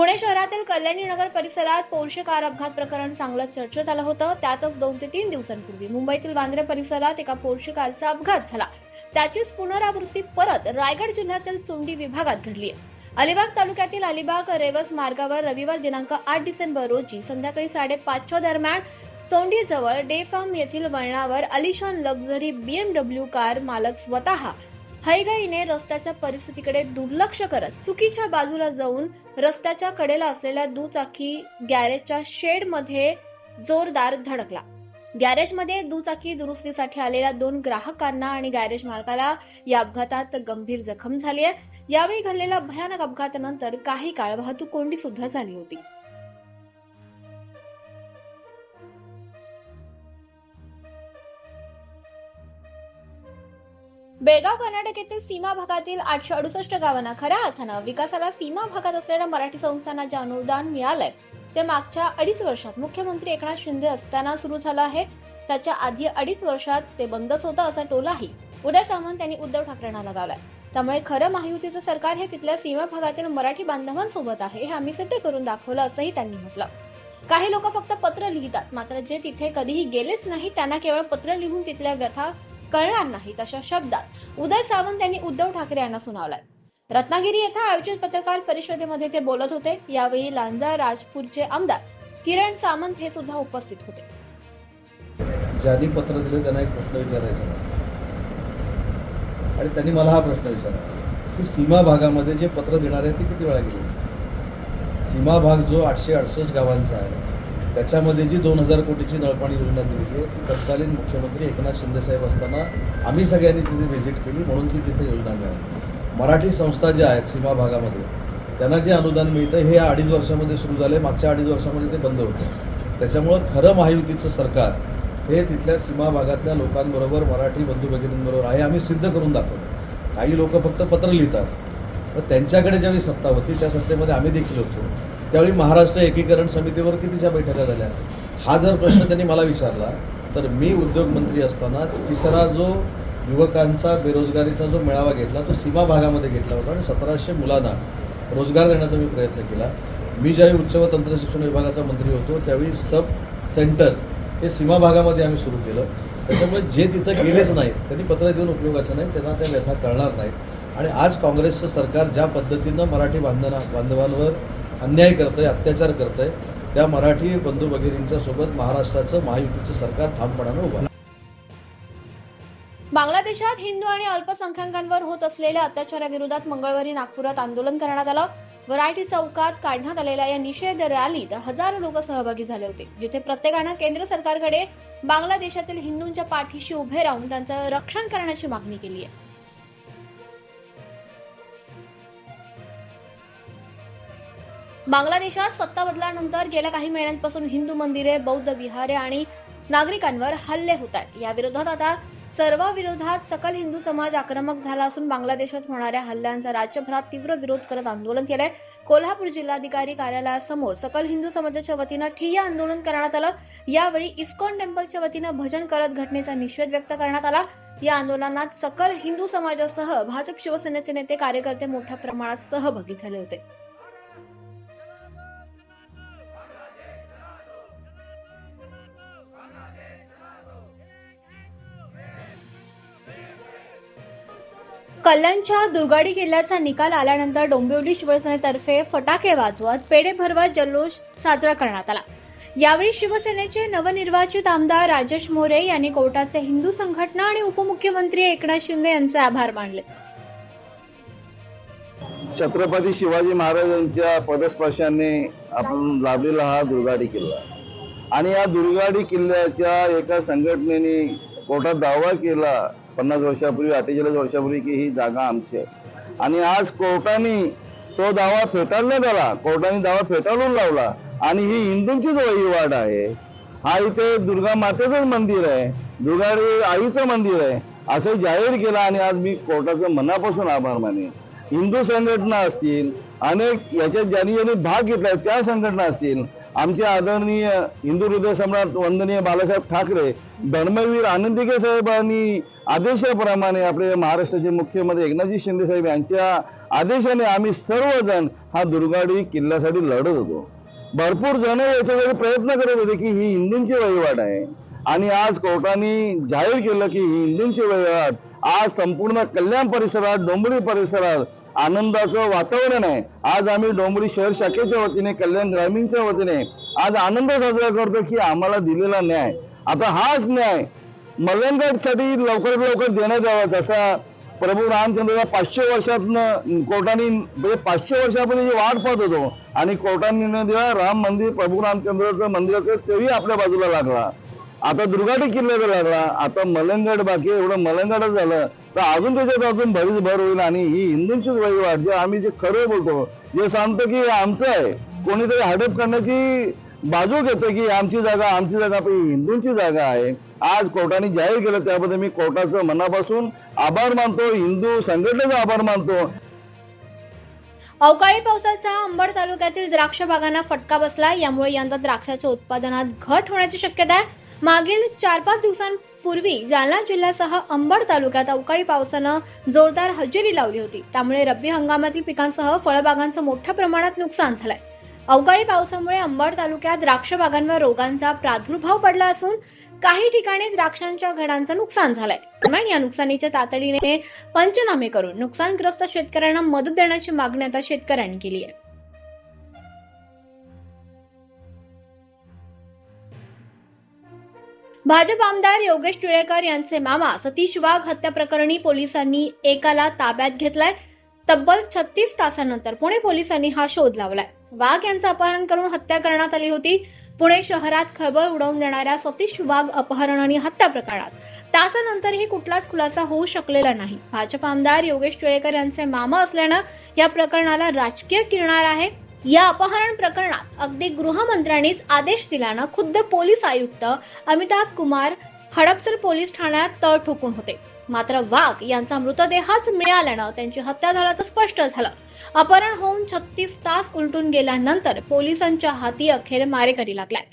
पुणे शहरातील कल्याणी नगर परिसरात Porsche car अपघात प्रकरण चांगलंच चर्चेत आलं होतं. त्यातच दोन ते तीन दिवसांपूर्वी मुंबईतील वांद्रे परिसरात एका पोर्शे कारचा अपघात झाला. त्याचीच पुनरावृत्ती परत रायगड जिल्ह्यातील चोंडी विभागात घडली अलिबाग तालुक्यातील अलिबाग रेवस मार्गावर रविवार दिनांक आठ डिसेंबर रोजी संध्याकाळी साडेपाचच्या दरम्यान चोंडीजवळ डे फार्म येथील वळणावर अलिशान लक्झरी बीएमडब्ल्यू कार मालक स्वतः हैगाईने रस्त्याच्या परिस्थितीकडे दुर्लक्ष करत चुकीच्या बाजूला जाऊन रस्त्याच्या कडेला असलेल्या दुचाकी गॅरेजच्या शेडमध्ये जोरदार धडकला. गॅरेजमध्ये दुचाकी दुरुस्तीसाठी आलेल्या दोन ग्राहकांना आणि गॅरेज मालकाला या अपघातात गंभीर जखम झाली आहे. यावेळी घडलेल्या भयानक अपघातानंतर काही काळ वाहतूक कोंडी सुद्धा झाली होती. बेळगाव कर्नाटक येथील सीमा भागातील आठशे अडुसष्ट गावांना खऱ्या अर्थानं विकासाला सीमा भागात असलेल्या मराठी संस्थांना जे अनुदान मिळालंय ते मागच्या अडीच वर्षात मुख्यमंत्री एकनाथ शिंदे असताना सुरू झालं आहे. त्याच्या आधी अडीच वर्षात ते बंदच होतं असा टोलाही उदय सामंत यांनी उद्धव ठाकरेंना लगावलाय. त्यामुळे खरं महायुतीचं सरकार हे तिथल्या सीमा भागातील मराठी बांधवांसोबत आहे हे आम्ही सिद्ध करून दाखवलं असंही त्यांनी म्हटलं. काही लोक फक्त पत्र लिहितात मात्र जे तिथे कधीही गेलेच नाही त्यांना केवळ पत्र लिहून तिथल्या व्यथा कळणार नाहीत अशा शब्दात. उदय सावंत यांनी उद्धव ठाकरे यांना सुनावलाय. रत्नागिरी येथे आयोजित पत्रकार परिषदेमध्ये ते बोलत होते. यावेळी लांजा राजपूरचे आमदार किरण सामंत हे सुद्धा उपस्थित होते. ज्यांनी पत्र दिले त्यांना एक प्रश्न विचारायचा आणि त्यांनी मला हा प्रश्न विचारला की सीमा भागामध्ये जे पत्र देणार आहे ते किती वेळा गेले? सीमा भाग जो आठशे अडसष्ट गावांचा आहे त्याच्यामध्ये जी दोन हजार कोटीची नळपाणी योजना दिलेली आहे ती तत्कालीन मुख्यमंत्री एकनाथ शिंदेसाहेब असताना आम्ही सगळ्यांनी तिथे व्हिजिट केली म्हणून ती तिथे योजना मिळाली. मराठी संस्था ज्या आहेत सीमा भागामध्ये त्यांना जे अनुदान मिळतं हे अडीच वर्षामध्ये सुरू झाले मागच्या अडीच वर्षामध्ये ते बंद होतं. त्याच्यामुळं खरं महायुतीचं सरकार हे तिथल्या सीमा भागातल्या लोकांबरोबर मराठी बंधू भगिनींबरोबर आहे आम्ही सिद्ध करून दाखवतो. काही लोक फक्त पत्र लिहितात. तर त्यांच्याकडे ज्यावेळी सत्ता होती त्या सत्तेमध्ये आम्ही देखील होतो. त्यावेळी महाराष्ट्र एकीकरण समितीवर कितीच्या बैठका झाल्या? हा जर प्रश्न त्यांनी मला विचारला तर मी उद्योगमंत्री असताना तिसरा जो युवकांचा बेरोजगारीचा जो मेळावा घेतला तो सीमा भागामध्ये घेतला होता आणि सतराशे मुलांना रोजगार देण्याचा मी प्रयत्न केला. मी ज्यावेळी उच्च व तंत्रशिक्षण विभागाचा मंत्री होतो त्यावेळी सब सेंटर हे सीमा भागामध्ये आम्ही सुरू केलं. त्याच्यामुळे जे तिथं गेलेच नाहीत त्यांनी पत्र देऊन उपयोगाचं नाही त्यांना त्या व्यथा कळणार नाहीत. आणि आज काँग्रेसचं सरकार ज्या पद्धतीनं मराठी बांधना बांधवांवर अन्याय करतंय अत्याचार करतंय त्या मराठी बंधू भगिनींच्या सोबत महाराष्ट्राचं महायुतीचं सरकार ठामपणानं उभं बांगलादेशात हिंदू आणि अल्पसंख्याकांवर होत असलेल्या अत्याचाराविरोधात मंगळवारी नागपुरात आंदोलन करण्यात आलं. व्हरायटी चौकात काढण्यात आलेल्या या निषेध रॅलीत हजारो लोक सहभागी झाले होते जिथे प्रत्येकानं केंद्र सरकारकडे बांगलादेशातील हिंदूंच्या पाठीशी उभे राहून त्यांचं रक्षण करण्याची मागणी केली आहे. बांगलादेशात सत्ता बदलानंतर गेल्या काही महिन्यांपासून हिंदू मंदिरे बौद्ध विहारे आणि नागरिकांवर हल्ले होत आहेत. या विरोधात आता सर्वाविरोधात सकल हिंदू समाज आक्रमक झाला असून बांगलादेशात होणाऱ्या हल्ल्यांचा राज्यभरात तीव्र विरोध करत आंदोलन केलंय. कोल्हापूर जिल्हाधिकारी कार्यालयासमोर सकल हिंदू समाजाच्या वतीनं ठिय्या आंदोलन करण्यात आलं. यावेळी इस्कॉन टेम्पलच्या वतीनं भजन करत घटनेचा निषेध व्यक्त करण्यात आला. या आंदोलनात सकल हिंदू समाजासह भाजप शिवसेनेचे नेते कार्यकर्ते मोठ्या प्रमाणात सहभागी झाले होते. कल्याणच्या दुर्गाडी किल्ल्याचा निकाल आल्यानंतर डोंबिवली शिवसेनेतर्फे फटाके वाजवत पेढे भरवत जल्लोष साजरा करण्यात आला. यावेळी शिवसेनेचे नवनिर्वाचित आमदार राजेश मोरे यांनी कोर्टाचे हिंदू संघटना आणि उपमुख्यमंत्री एकनाथ शिंदे यांचे आभार मानले. छत्रपती शिवाजी महाराजांच्या पदस्पर्शाने आपण लाभलेला हा दुर्गाडी किल्ला. आणि या दुर्गाडी किल्ल्याच्या एका संघटनेने कोर्टात दावा केला पन्नास वर्षापूर्वी अठ्ठेचाळीस वर्षापूर्वी की ही जागा आमची आहे. आणि आज कोर्टाने तो दावा फेटाळण्यात आला कोर्टाने दावा फेटाळून लावला. आणि ही हिंदूंचीच वहिवाट आहे. हा इथे दुर्गा मातेचं मंदिर आहे. दुर्गाडी आईचं मंदिर आहे. असं जाहीर केलं आणि आज मी कोर्टाचं मनापासून आभार मानेन. हिंदू संघटना असतील अनेक याच्यात ज्यांनी ज्यांनी भाग घेतला त्या संघटना असतील आमचे आदरणीय हिंदू हृदय सम्राट वंदनीय बाळासाहेब ठाकरे धर्मवीर आनंदिके साहेबांनी आदेशाप्रमाणे आपले महाराष्ट्राचे मुख्यमंत्री एकनाथजी शिंदे साहेब यांच्या आदेशाने आम्ही सर्वजण हा दुर्गाडी किल्ल्यासाठी लढत होतो. भरपूर जण याच्यासाठी प्रयत्न करत होते की ही हिंदूंची वहिवाट आहे. आणि आज कोर्टाने जाहीर केलं की ही हिंदूंची वहिवाट आज संपूर्ण कल्याण परिसरात डोंबिवली परिसरात आनंदाचं वातावरण आहे. आज आम्ही डोंबरी शहर शाखेच्या वतीने कल्याण ग्रामीणच्या वतीने आज आनंद साजरा करतो की आम्हाला दिलेला न्याय. आता हाच न्याय मलंगडसाठी लवकरात लवकर देण्यात यावा जसा प्रभू रामचंद्रला पाचशे वर्षातनं कोर्टाने म्हणजे पाचशे वर्षापर्यंत जी वाट पाहत होतो. आणि कोर्टाने निर्णय राम मंदिर प्रभू रामचंद्राचं मंदिर तेही आपल्या बाजूला लागला. आता दुर्गाटी किल्ल्याचा लागला आता मलंगड बाकी एवढं मलंगडच झालं तर अजून त्याच्यात अजून भरीच भर होईल आणि ही हिंदूंचीच वहिवाट जे आम्ही जे खरं बोलतो जे सांगतो की आमचं आहे कोणीतरी हडप करण्याची बाजू घेतो की आमची जागा आमची जागा पण हिंदूंची जागा आहे. आज कोर्टाने जाहीर केलं त्याबद्दल मी कोर्टाचं मनापासून आभार मानतो हिंदू संघटनेचा आभार मानतो. अवकाळी पावसाचा अंबड तालुक्यातील द्राक्ष बागांना फटका बसला यामुळे यंदा द्राक्षाच्या उत्पादनात घट होण्याची शक्यता आहे. मागील चार पाच दिवसांपूर्वी जालना जिल्ह्यासह अंबड तालुक्यात अवकाळी पावसानं जोरदार हजेरी लावली होती. त्यामुळे रब्बी हंगामातील पिकांसह फळबागांचं मोठ्या प्रमाणात नुकसान झालंय. अवकाळी पावसामुळे अंबड तालुक्यात द्राक्ष बागांवर रोगांचा प्रादुर्भाव पडला असून काही ठिकाणी द्राक्षांच्या घडांचं नुकसान झालंय. दरम्यान या नुकसानीच्या तातडीने पंचनामे करून नुकसानग्रस्त शेतकऱ्यांना मदत देण्याची मागणी आता शेतकऱ्यांनी केली आहे. भाजप आमदार योगेश टिळेकर यांचे मामा सतीश वाघ हत्या प्रकरणी पोलिसांनी एकाला ताब्यात घेतलाय. तब्बल छत्तीस तासानंतर पुणे पोलिसांनी हा शोध लावलाय. वाघ यांचं अपहरण करून हत्या करण्यात आली होती. पुणे शहरात खळबळ उडवून देणाऱ्या सतीश वाघ अपहरण आणि हत्या प्रकरणात तासानंतरही कुठलाच खुलासा होऊ शकलेला नाही. भाजप आमदार योगेश टिळेकर यांचे मामा असल्यानं या प्रकरणाला राजकीय किरणार आहे. या अपहरण प्रकरणात अगदी गृहमंत्र्यांनीच आदेश दिल्यानं खुद्द पोलीस आयुक्त अमिताभ कुमार हडपसर पोलीस ठाण्यात तळ ठोकून होते. मात्र वाघ यांचा मृतदेहच मिळाल्यानं त्यांची हत्या झाल्याचं स्पष्ट झालं. अपहरण होऊन छत्तीस तास उलटून गेल्यानंतर पोलिसांच्या हाती अखेर मारेकरी लागलाय